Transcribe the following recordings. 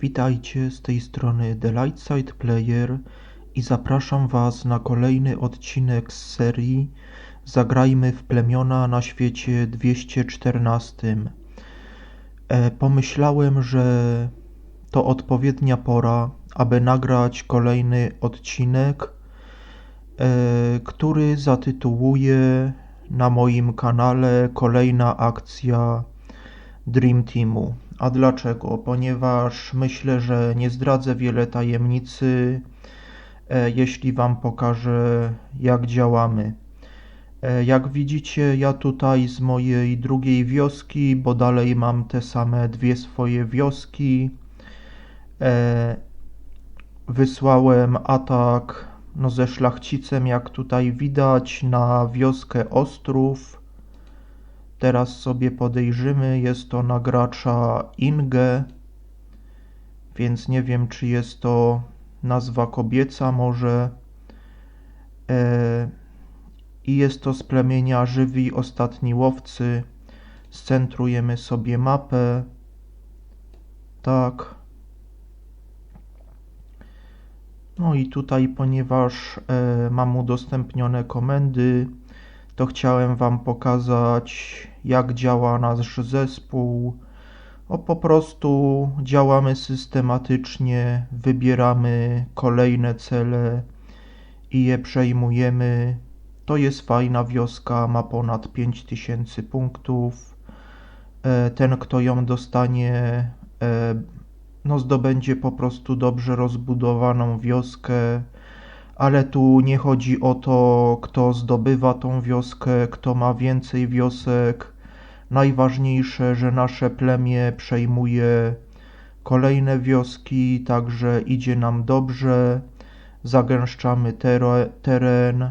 Witajcie z tej strony The Lightside Player i zapraszam Was na kolejny odcinek z serii Zagrajmy w plemiona na świecie 214. E, pomyślałem, że to odpowiednia pora, aby nagrać kolejny odcinek, e, który zatytułuję na moim kanale Kolejna akcja Dream Teamu. A dlaczego? Ponieważ myślę, że nie zdradzę wiele tajemnicy, e, jeśli Wam pokażę, jak działamy. E, jak widzicie, ja tutaj z mojej drugiej wioski, bo dalej mam te same dwie swoje wioski, e, wysłałem atak no, ze szlachcicem, jak tutaj widać, na wioskę Ostrów. Teraz sobie podejrzymy, jest to na gracza Inge, więc nie wiem, czy jest to nazwa kobieca może. E, I jest to z plemienia Żywi Ostatni Łowcy. Scentrujemy sobie mapę. Tak. No i tutaj, ponieważ e, mam udostępnione komendy, to chciałem Wam pokazać, jak działa nasz zespół. O, po prostu działamy systematycznie, wybieramy kolejne cele i je przejmujemy. To jest fajna wioska, ma ponad 5000 punktów. E, ten, kto ją dostanie, e, no zdobędzie po prostu dobrze rozbudowaną wioskę ale tu nie chodzi o to, kto zdobywa tą wioskę, kto ma więcej wiosek. Najważniejsze, że nasze plemię przejmuje kolejne wioski, także idzie nam dobrze, zagęszczamy teren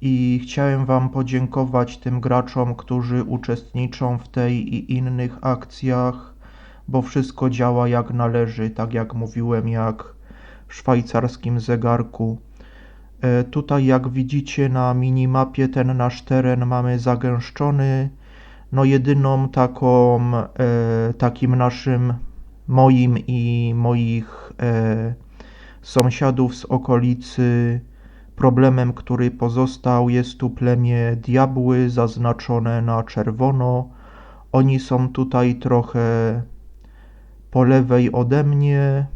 i chciałem Wam podziękować tym graczom, którzy uczestniczą w tej i innych akcjach, bo wszystko działa jak należy, tak jak mówiłem, jak w szwajcarskim zegarku. E, tutaj jak widzicie na minimapie ten nasz teren mamy zagęszczony. No jedyną taką, e, takim naszym, moim i moich e, sąsiadów z okolicy problemem, który pozostał jest tu plemię diabły zaznaczone na czerwono. Oni są tutaj trochę po lewej ode mnie,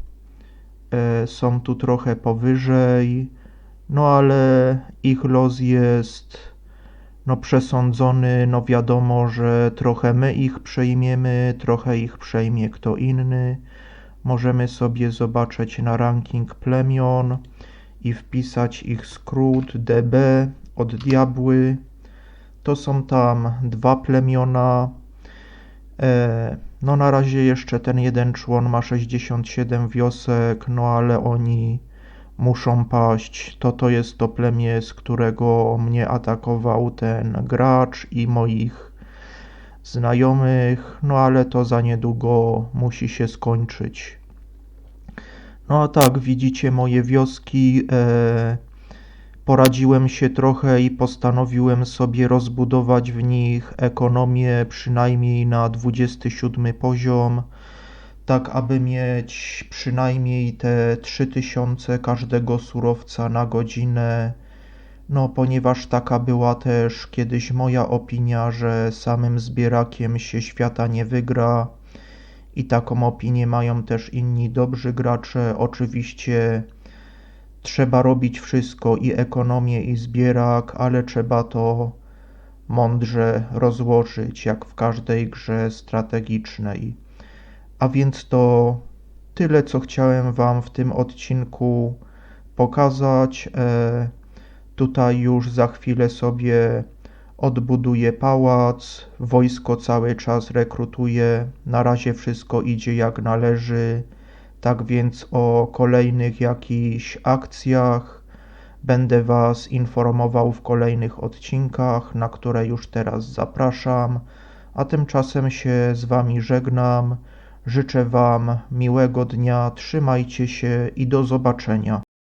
są tu trochę powyżej no ale ich los jest no przesądzony, no wiadomo, że trochę my ich przejmiemy, trochę ich przejmie kto inny. Możemy sobie zobaczyć na ranking plemion i wpisać ich skrót DB od diabły. To są tam dwa plemiona. E, no na razie jeszcze ten jeden człon ma 67 wiosek, no ale oni muszą paść. To to jest to plemię, z którego mnie atakował ten gracz i moich znajomych, no ale to za niedługo musi się skończyć. No a tak, widzicie moje wioski. E, poradziłem się trochę i postanowiłem sobie rozbudować w nich ekonomię przynajmniej na 27 poziom tak aby mieć przynajmniej te 3000 każdego surowca na godzinę. No, ponieważ taka była też kiedyś moja opinia, że samym zbierakiem się świata nie wygra. I taką opinię mają też inni dobrzy gracze. Oczywiście trzeba robić wszystko i ekonomię, i zbierak, ale trzeba to mądrze rozłożyć, jak w każdej grze strategicznej. A więc to tyle, co chciałem Wam w tym odcinku pokazać. E, tutaj już za chwilę sobie odbuduję pałac, wojsko cały czas rekrutuje, na razie wszystko idzie jak należy. Tak więc o kolejnych jakichś akcjach będę Was informował w kolejnych odcinkach, na które już teraz zapraszam. A tymczasem się z Wami żegnam. Życzę Wam miłego dnia, trzymajcie się i do zobaczenia.